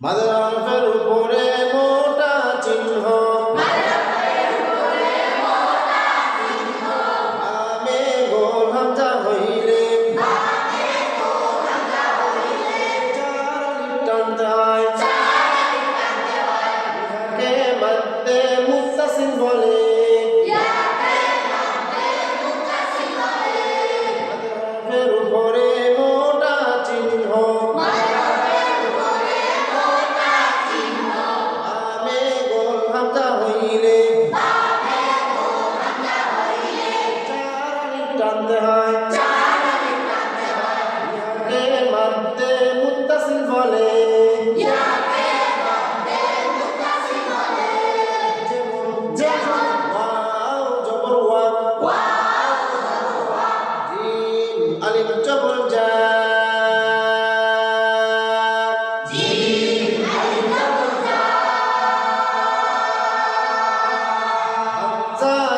মাদাফের উপরে মোটা চিহ্ন। নামে গোল হামজা হইলে। টান যায় ইহাকে মানতে মুস্তাসিন বলে। বন্দে মুত্তাসিল বলে Time.